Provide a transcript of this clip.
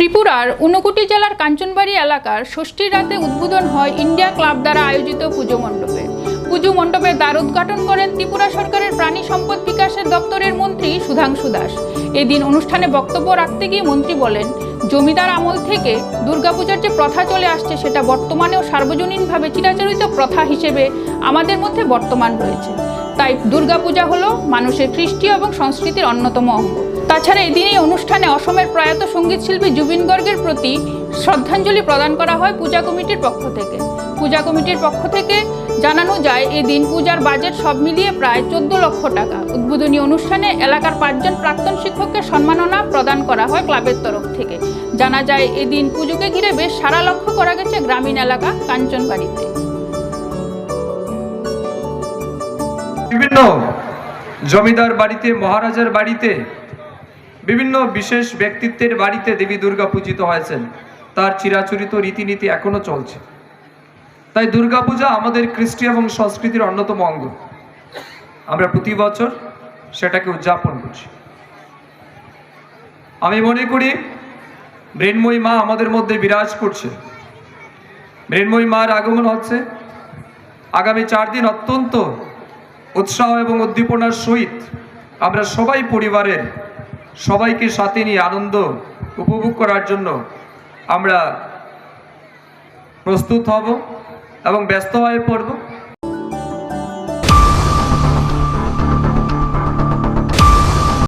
ত্রিপুরার ঊনকোটি জেলার কাঞ্চনবাড়ি এলাকার ষষ্ঠীর রাতে উদ্বোধন হয় ইন্ডিয়া ক্লাব দ্বারা আয়োজিত পুজো মণ্ডপে। পুজো মণ্ডপের দ্বার উদ্ঘাটন করেন ত্রিপুরা সরকারের প্রাণী সম্পদ বিকাশের দপ্তরের মন্ত্রী সুধাংশু দাস। এদিন অনুষ্ঠানে বক্তব্য রাখতে গিয়ে মন্ত্রী বলেন, জমিদার আমল থেকে দুর্গাপূজার যে প্রথা চলে আসছে সেটা বর্তমানেও সার্বজনীনভাবে চিরাচরিত প্রথা হিসেবে আমাদের মধ্যে বর্তমান রয়েছে। তাই দুর্গাপূজা হলো মানুষের কৃষ্টি এবং সংস্কৃতির অন্যতম অঙ্গ। তাছাড়া এদিন এই অনুষ্ঠানে অসমের প্রয়াত সংগীত শিল্পী জুবিন গর্গের প্রতি শ্রদ্ধাঞ্জলি প্রদান করা হয় পূজা কমিটির পক্ষ থেকে। পূজা কমিটির পক্ষ থেকে জানানো যায়, এদিন পূজার বাজেট সব মিলিয়ে প্রায় চোদ্দ লক্ষ টাকা। উদ্বোধনী অনুষ্ঠানে এলাকার পাঁচজন প্রাক্তন শিক্ষককে সম্মাননা প্রদান করা হয় ক্লাবের তরফ থেকে। জানা যায়, এদিন পুজোকে ঘিরে বেশ সারা লক্ষ্য করা গেছে গ্রামীণ এলাকা কাঞ্চনবাড়িতে। বিভিন্ন জমিদার বাড়িতে, মহারাজার বাড়িতে, বিভিন্ন বিশেষ ব্যক্তিত্বের বাড়িতে দেবী দুর্গা পূজিত হয়েছেন। তার চিরাচরিত রীতিনীতি এখনও চলছে। তাই দুর্গাপূজা আমাদের কৃষ্টি এবং সংস্কৃতির অন্যতম অঙ্গ। আমরা প্রতি বছর সেটাকে উদযাপন করছি। আমি মনে করি, মৃন্ময়ী মা আমাদের মধ্যে বিরাজ করছে। মৃন্ময়ী মার আগমন হচ্ছে। আগামী চার দিন অত্যন্ত উৎসাহ এবং উদ্দীপনার সহিত আমরা সবাই পরিবারের সবাইকে সাথে নিয়ে আনন্দ উপভোগ করার জন্য আমরা প্রস্তুত হব এবং ব্যস্ত হয়ে পড়ব